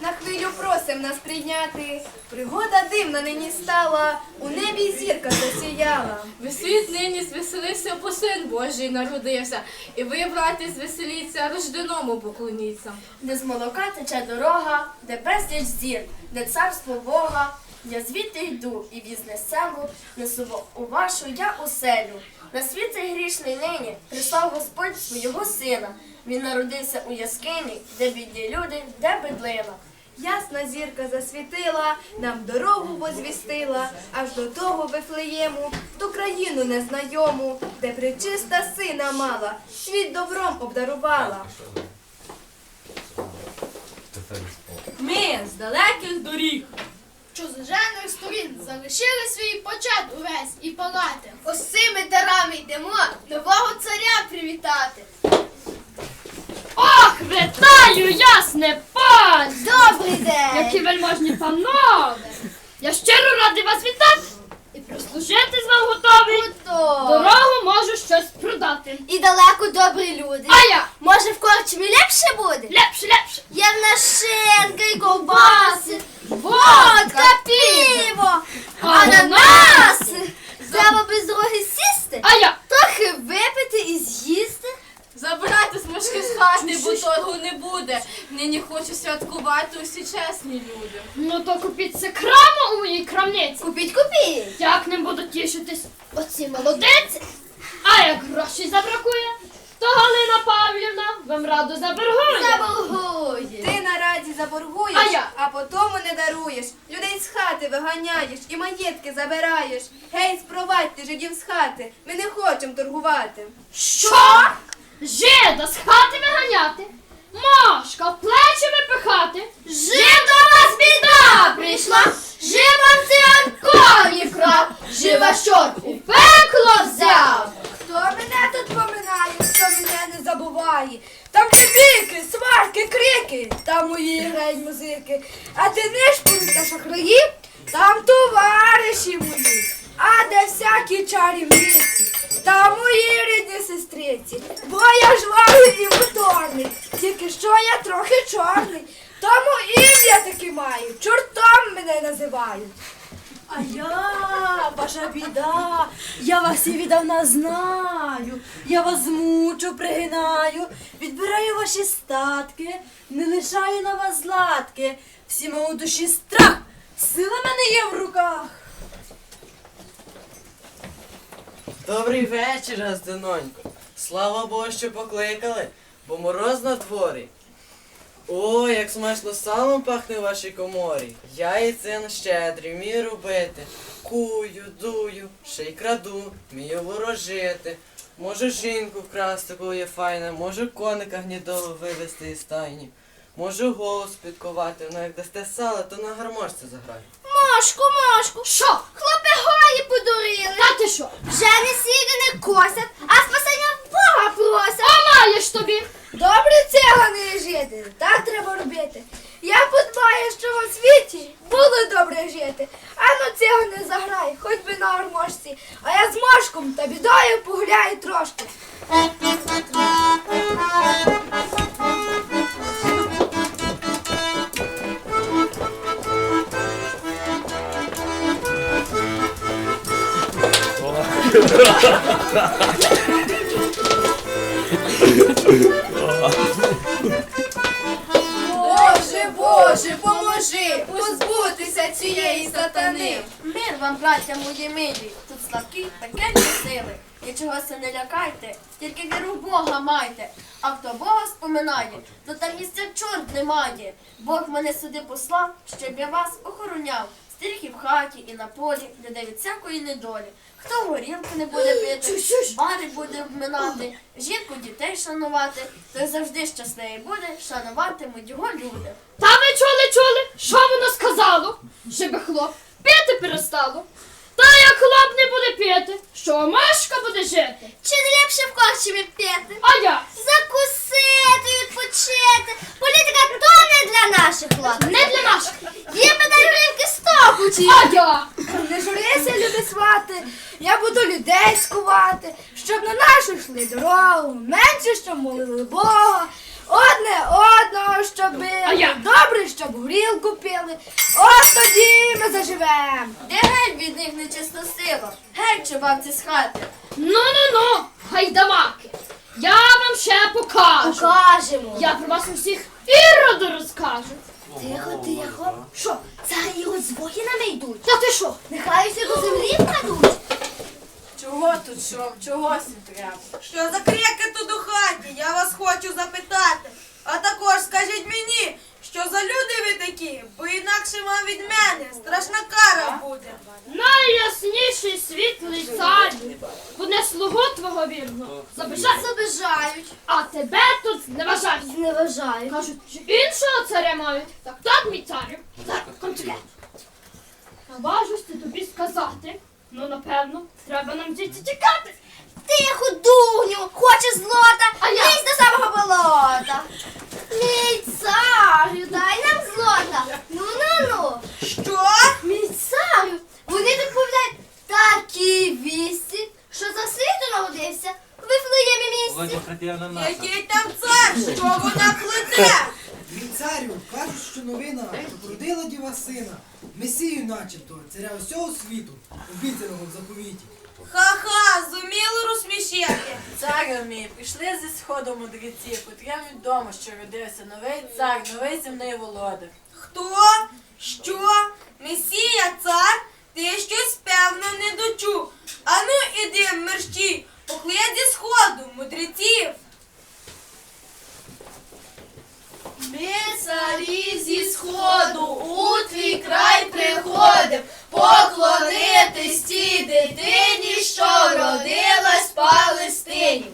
на хвилю просим нас прийняти. Пригода дивна нині стала, у небі зірка засіяла. Ви світ нині звеселився, бо син Божий народився. І ви, брати, звеселіться, рожденому поклоніться. де з молока тече дорога, де безліч зір, де царство Бога. Я звідти йду і віз несему, несу у вашу я оселю. На світ цей грішний нині прислав Господь свого сина. Він народився у яскині, де бідні люди, де бедлина. Ясна зірка засвітила, нам дорогу возвістила, аж до того Вифлеєму, в ту країну незнайому, де причиста сина мала, світ добром обдарувала. Ми з далеких доріг. Залишили свій почет увесь і палати. Ось цими дарами йдемо нового царя привітати. Ох, вітаю, ясне пан! Добрий день! Які вельможні панове! Я щиро радий вас вітати і прослужити з вам готовий. Дорогу можу щось продати. І далеко добрі люди. А я Може в корчмі ліпше буде? лепше, лепше. Є в нас шинки, ковбаси, водка, пиво, ананаси. Треба без дороги сісти, А я трохи випити і з'їсти. Забирайте смужки з хати, бо торгу не буде. Нині хочу святкувати усі чесні люди. ну то купіть це краму у моїй крамниці. Купіть, купіть. Як ним будуть тішитись Оці молодець. А як грошей забракує, то Галина Павлівна вам раду заборгує. Заборгує. Ти на раді заборгуєш, А я? а потому не даруєш. Людей з хати виганяєш і маєтки забираєш. Гей, спровадьте жидів з хати. Ми не хочемо торгувати. Що? Жида з хати виганяти? Мошка в плечі випихати? Жив до вас біда прийшла, жив вам циган коні вкрав, жива щор у пекло взяв. Хто мене тут поминає, хто мене не забуває? Там де сварки, крики, там мої грають музики. А ти нишпори та шахраї, там товариші мої. А де всякі чарівниці, там мої рідні сестриці. Бо я жвавий і моторний, тільки що я трохи чорний. Тому ім'я таки маю, чортом мене називають. А я, ваша біда, я вас і віддавна знаю. Я вас змучу, пригинаю, відбираю ваші статки, не лишаю на вас златки. Всіма у душі страх, сила мене є в руках. Добрий вечір, Газденонько. Слава Богу, що покликали, бо мороз на дворі. О, як смачно салом пахне в вашій коморі. Яйцин щедрі, вмію робити. Кую, дую, ще й краду, вмію ворожити. Можу жінку вкрасти, коли є файна, можу коника гнідого вивезти із стайні. Можу голос підковати, ну як дасте сало, то на гармошці заграю. Мошку, мошку, Що? хлопи гої подурили. Та ти що? Вже не сіди, не косять, Боже, Боже, поможи позбутися цієї сатани. Мир вам, браття мої милі, тут слабкі пекельні сили. Нічого се не лякайте, тільки віру в Бога майте. А хто Бога споминає, то там місця чорт немає. Бог мене сюди послав, щоб я вас охороняв. Стріх і в хаті, і на полі, людей від всякої недолі. Хто горілки не буде пити, бари буде вминати, жінку дітей шанувати, то завжди щасливий буде, шануватимуть його люди. Та ви чули, чули? Що воно сказало? Щоби хлоп пити перестало. Та як хлоп не буде пити, що мишка буде жити? Чи не ліпше в корчмі п'яти? А я Закусити, відпочити. Політика то не для наших хлопців. не для наших. Є медаль рівки стопучі. А я Не журися, люди свати, я буду людей скувати, щоб на нашу йшли дорогу, менше, щоб молили Бога, одне одного, щоб били, А я? добре, щоб горілку пили. Ось тоді ми заживем. Де геть від них нечиста сила? Геть чубавці з хати. Ну ну ну, гайдамаки. Я вам ще покажу. Покажемо. Я про вас усіх іроду розкажу. Тихо, тихо. Що, це його з воїнами йдуть? Та ти що? Нехай усі до землі вкладуть. Чого тут що? Чогось не треба? Що за крики тут у хаті? Я вас хочу запитати. А також скажіть мені, що за люди ви такі, бо інакше вам від мене страшна кара буде. Найясніший світлий цар буде слугу твого вірного. Забажай. Забажають. А тебе тут зневажають. Зневажають. Кажуть, що іншого царя мають. Так, так, мій царю. Так, кончує. Наважусь ти тобі сказати. Ну, напевно, треба нам діти тікати. Тихо, дуню, хочеш злота, А я? лізь до самого болота. Мій царю, дай нам злота. Ну, ну, ну. Що? Мій царю, вони тут повідають такі вісті, що за світу народився Вифлеємі місці. Який там цар? Що вона плете? Мій царю, кажуть, що новина, що породила діва сина, начебто, царя усього світу, обіцяного в заповіті. Ха-ха, зуміли розсмішити. Царю мій, прийшли зі сходу мудреці, котрим відомо, що родився новий цар, новий земний володар. Хто? Що? Месія цар? Ти щось певно не дочув. Ану іди, мерщій, поклич зі сходу, мудреців. Ми царі зі сходу у твій край приходим, поклонитись тій дитині, що родилась в Палестині.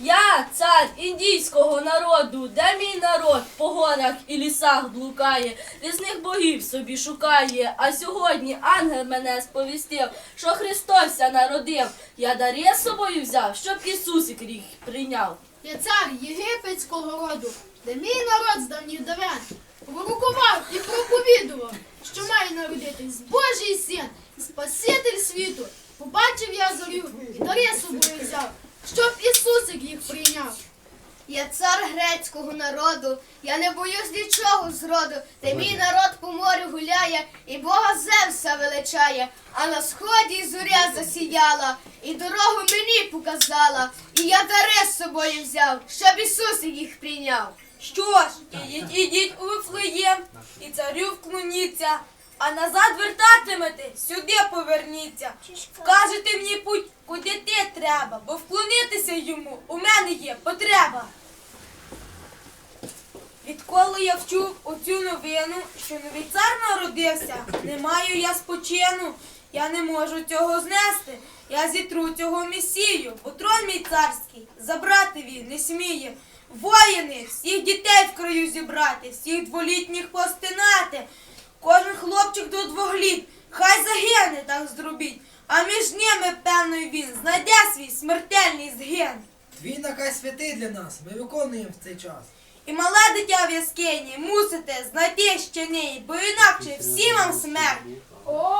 Я цар індійського народу, де мій народ по горах і лісах блукає, різних богів собі шукає. А сьогодні ангел мене сповістив, що Христос ся народив. Я дари з собою взяв, щоб Ісусик ріг прийняв. Я цар єгипетського роду, де мій народ з давніх давен пророкував і проповідував, що має народитись Божий син, Спаситель світу. Побачив я зорю і дари собою взяв, щоб Ісусик їх прийняв. Я цар грецького народу, я не боюсь нічого зроду, та мій народ по морю гуляє, і Бога Зевса величає, а на сході зоря засіяла, і дорогу мені показала, і я дари з собою взяв, щоб Ісус їх прийняв. Що ж, ідіть, ідіть у Вифлеєм і царю вклоніться, а назад вертатимете, сюди поверніться. Вкажете мені путь, куди ти треба, бо вклонитися йому у мене є потреба. Відколи я вчув оцю новину, що новий цар народився, не маю я спочину, я не можу цього знести. Я зітру цього месію, бо трон мій царський забрати він не сміє. Воїни, всіх дітей в краю зібрати, всіх дволітніх постинати. Кожен хлопчик до двох літ, хай загине, так зробіть. А між ними, певно, він знайде свій смертельний згин. Твій наказ святий для нас, ми виконуємо в цей час. І мале дитя в яскині мусите знайти ще неї, бо інакше всі вам смерть. О,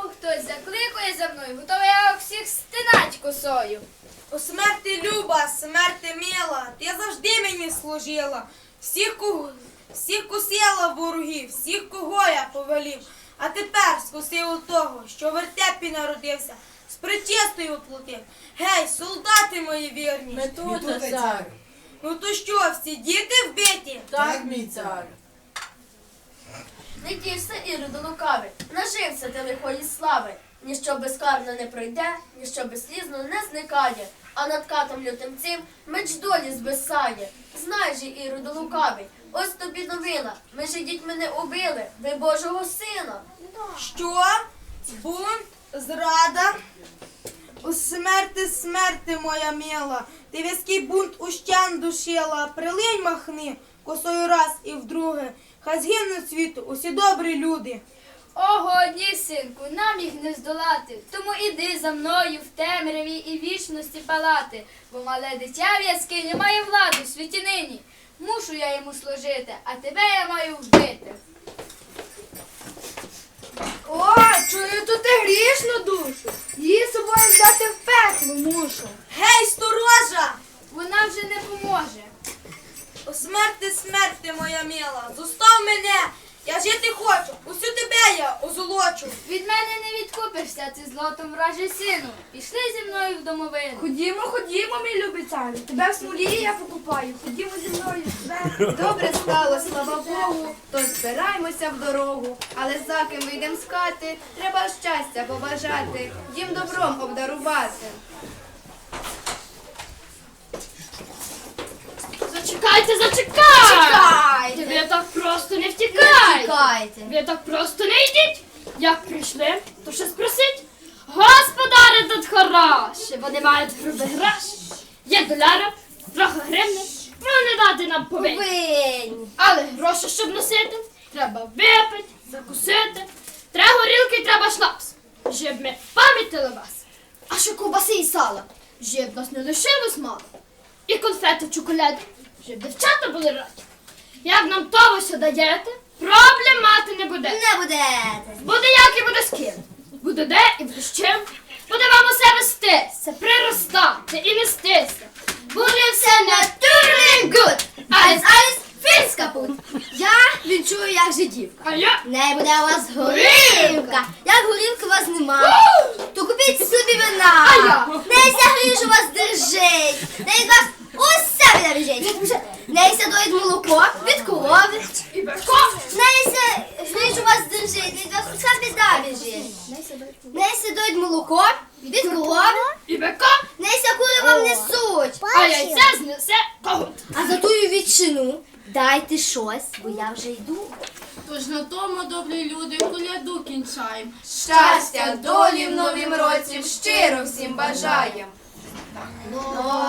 хтось закликає за мною, готовий я всіх стинать косою. О смерти люба, смерти мила, ти завжди мені служила. Всіх, кого, всіх кусила ворогів, всіх кого я повелів. А тепер скусив у того, що в вертепі народився, з причистою платив. Гей, солдати мої вірні. Ми тут, тут, цар. Ну то що, всі діти вбиті? Так, мій цар. Не тішся, Іроду лукавий, нажився ти лихої слави. Ніщо безкарно не пройде, ніщо безслізно не зникає, а над катом лютим цим меч долі збисає. Знай же, Іроду лукавий, ось тобі новина. Ми ж дітьми не убили, ви Божого сина. Що? Бунт? Зрада? У смерти смерти моя мила, ти в'язкий бунт ущан душила, прилинь махни, косою раз і вдруге. Хай згинуть світу усі добрі люди. Ого, ні, синку, нам їх не здолати. Тому іди за мною в темряві і вічності палати, бо мале дитя в яскині має владу в світі нині. Мушу я йому служити, а тебе я маю вбити. О, чую, тут і грішну душу. Її собою взяти в пекло мушу. Гей, сторожа! Вона вже не поможе. У смерти смерти моя мила, зустав мене, Я жити хочу, усю тебе я озолочу. Від мене не відкупишся, ти злотом вражий сину. Пішли зі мною в домовину. Ходімо, ходімо, мій любий царю. Тебе в смолі я покупаю. Ходімо зі мною. Добре стало, слава Богу, тож збираємося в дорогу. Але за ким вийдем з хати, треба щастя побажати, їм добром обдарувати. Зачекайте, зачекайте! Так просто не втікайте! Ви так просто не йдіть! Як прийшли, то ще спросіть. Господари тут хороші, вони мають грубий гроші. Є доляра, трохи гривни, вони дати нам повинні. Винь. Але гроші, щоб носити, треба випити, закусити. Треба горілки треба шнапс, щоб ми пам'ятали вас. А що ковбаси і сала, щоб нас не лишилось мало. І конфети чоколади, щоб дівчата були раді. Як нам того все даєте, проблем мати не буде. Не будете. Буде як і буде з ким. Буде де і буде з чим. Буде вам усе вестися, приростати і нестися. Буде все натурний гуд. Айс, айс, фінська путь. Я відчую, як жидівка. А я Не буде у вас горілка. Як горілки у вас нема, то купіть собі вина. А я? Нейся гріш у вас держить. Ней з вас усе біда біжить. Нейся доїть молоко від корови. верхов. Нейся гріш у вас держить. Уся біда біжить. Нейся доїть молоко від корови. І бека, Нейся кури вам несуть. а яйця знесе когут. А за тую відчину дайте щось, бо я вже йду. Тож на тому, добрі люди, коляду кінчаємо. Щастя, долі в новім році щиро всім бажаєм. Нова